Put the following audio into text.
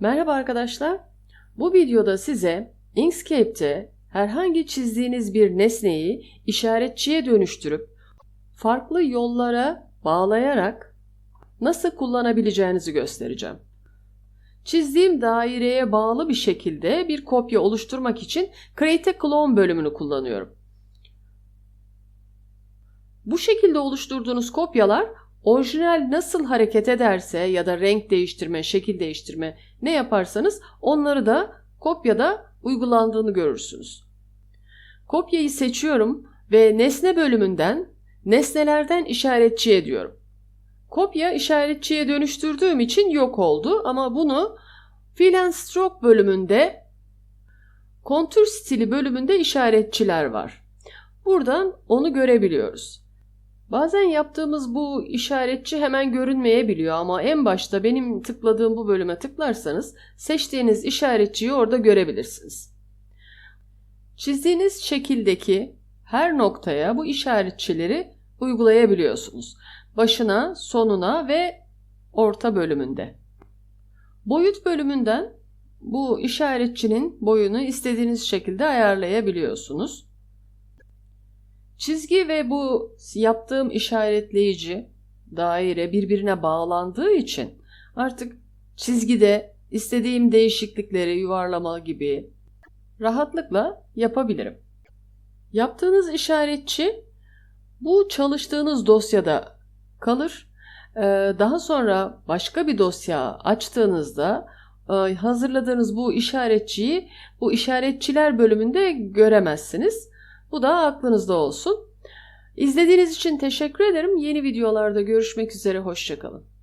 Merhaba arkadaşlar. Bu videoda size Inkscape'te herhangi çizdiğiniz bir nesneyi işaretçiye dönüştürüp farklı yollara bağlayarak nasıl kullanabileceğinizi göstereceğim. Çizdiğim daireye bağlı bir şekilde bir kopya oluşturmak için Create a Clone bölümünü kullanıyorum. Bu şekilde oluşturduğunuz kopyalar orijinal nasıl hareket ederse ya da renk değiştirme, şekil değiştirme ne yaparsanız onları da kopyada uygulandığını görürsünüz. Kopyayı seçiyorum ve nesne bölümünden nesnelerden işaretçiye diyorum. Kopya işaretçiye dönüştürdüğüm için yok oldu ama bunu Fill and Stroke bölümünde kontür stili bölümünde işaretçiler var. Buradan onu görebiliyoruz. Bazen yaptığımız bu işaretçi hemen görünmeyebiliyor ama en başta benim tıkladığım bu bölüme tıklarsanız seçtiğiniz işaretçiyi orada görebilirsiniz. Çizdiğiniz şekildeki her noktaya bu işaretçileri uygulayabiliyorsunuz. Başına, sonuna ve orta bölümünde. Boyut bölümünden bu işaretçinin boyunu istediğiniz şekilde ayarlayabiliyorsunuz. Çizgi ve bu yaptığım işaretleyici daire birbirine bağlandığı için artık çizgide istediğim değişiklikleri yuvarlama gibi rahatlıkla yapabilirim. Yaptığınız işaretçi bu çalıştığınız dosyada kalır. Ee, Daha sonra başka bir dosya açtığınızda e, hazırladığınız bu işaretçiyi bu işaretçiler bölümünde göremezsiniz. Bu da aklınızda olsun. İzlediğiniz için teşekkür ederim. Yeni videolarda görüşmek üzere. Hoşçakalın.